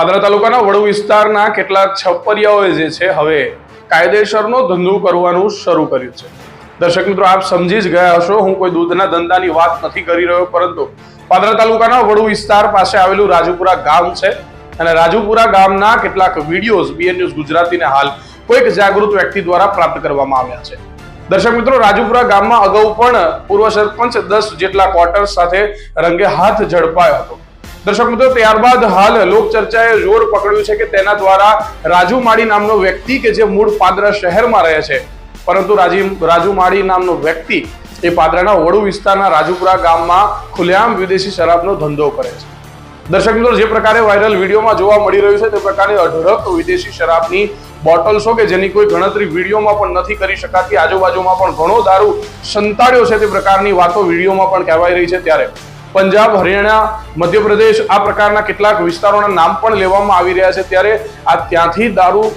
પાદરા તાલુકાના વડુ વિસ્તારના કેટલાક છપરિયાઓએ જે છે હવે કાયદેસરનો ધંધો કરવાનું શરૂ કર્યું છે. દર્શક મિત્રો, આપ સમજી જ ગયા હશો, હું કોઈ દૂધના ધંધાની વાત નથી કરી રહ્યો, પરંતુ પાદરા તાલુકાના વડુ વિસ્તાર પાસે આવેલું રાજુપુરા ગામ છે અને રાજુપુરા ગામના કેટલાક વિડીયોઝ બીએન ન્યૂઝ ગુજરાતીને હાલ કોઈક જાગૃત વ્યક્તિ દ્વારા પ્રાપ્ત કરવામાં આવ્યા છે. દર્શક મિત્રો, રાજુપુરા ગામમાં અગાઉ પણ પૂર્વ સરપંચ દસ જેટલા ક્વાર્ટર્સ સાથે રંગે હાથ ઝડપાયો હતો. દર્શક મિત્રો, ત્યારબાદ હાલ લોક ચર્ચાએ જોર પકડ્યું છે કે તેના દ્વારા રાજુ માળી નામનો વ્યક્તિ કે જે મૂળ પાદરા શહેરમાં રહે છે. પરંતુ રાજી, રાજુ માળી નામનો વ્યક્તિ એ પાદરાના વડુ વિસ્તારના રાજુપુરા ગામમાં ખુલ્લેઆમ વિદેશી શરાબનો ધંધો કરે છે. દર્શક મિત્રો, જે પ્રકારે વાયરલ વિડીયોમાં જોવા મળી રહ્યું છે, તે પ્રકારે અઢળક વિદેશી શરાબની બોટલ્સો કે જેની કોઈ ગણતરી વિડીયોમાં પણ નથી કરી શકાતી, આજુબાજુમાં પણ ઘણો દારૂ સંતાડ્યો છે તે પ્રકારની વાતો વિડીયોમાં પણ કહેવાઈ રહી છે ત્યારે. પંજાબ, હરિયાણા, મધ્યપ્રદેશ આ પ્રકારના કેટલાક વિસ્તારોના નામ પણ લેવામાં આવી રહ્યા છે. ત્યારે આ ત્યાંથી દારૂ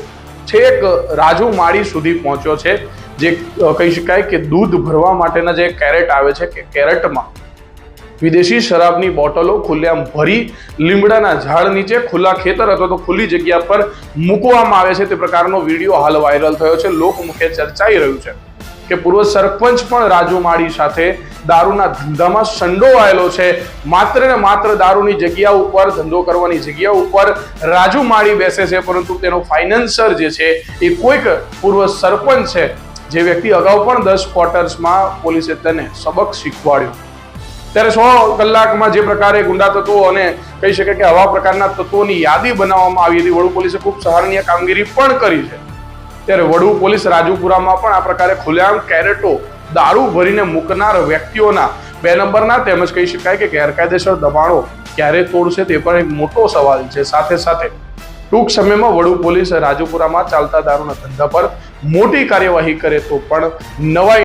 છેક રાજુ માળી સુધી પહોંચ્યો છે. જે કહી શકાય કે દૂધ ભરવા માટેના જે કેરેટ આવે છે કે કેરેટમાં, વિદેશી શરાબની બોટલો ખુલ્લેઆમ ભરી લીમડાના ઝાડ નીચે ખુલ્લા ખેતર અથવા તો ખુલ્લી જગ્યા પર મૂકવામાં આવે છે. તે પ્રકારનો વીડિયો હાલ વાયરલ થયો છે. લોકમુખે ચર્ચાઈ રહ્યું છે. કે પૂર્વ સરપંચ પણ રાજુ માળી સાથે દારૂના ધંધામાં સંડોવાયેલો છે. માત્ર ને માત્ર દારૂની જગ્યા ઉપર, ધંધો કરવાની જગ્યા ઉપર રાજુ માળી બેસે છે, પરંતુ તેનો ફાઇનાન્સર જે છે એ કોઈક પૂર્વ સરપંચ છે. જે વ્યક્તિ અગાઉ પણ દસ ક્વાર્ટર્સમાં પોલીસે તેને સબક શીખવાડ્યો. ત્યારે સો કલાકમાં જે પ્રકારે ગુંડા તત્વો અને કહી શકે કે આવા પ્રકારના તત્વોની યાદી બનાવવામાં આવી હતી. વડુ પોલીસે ખૂબ સહારણીય કામગીરી પણ કરી છે. ત્યારે વડુ પોલીસ રાજુપુરામાં પણ આ પ્રકારે ખુલ્લેઆમ કેરેટો, દારૂ ભરીને મૂકનાર વ્યક્તિઓના બે નંબરના તેમજ કહી શકાય કે ગેરકાયદેસર દબાણો ક્યારે તોડશે તે પણ એક મોટો સવાલ છે. સાથે સાથે ટૂંક સમયમાં વડુ પોલીસ રાજુપુરામાં ચાલતા દારૂના ધંધા પર મોટી કાર્યવાહી કરે તો પણ નવાઈ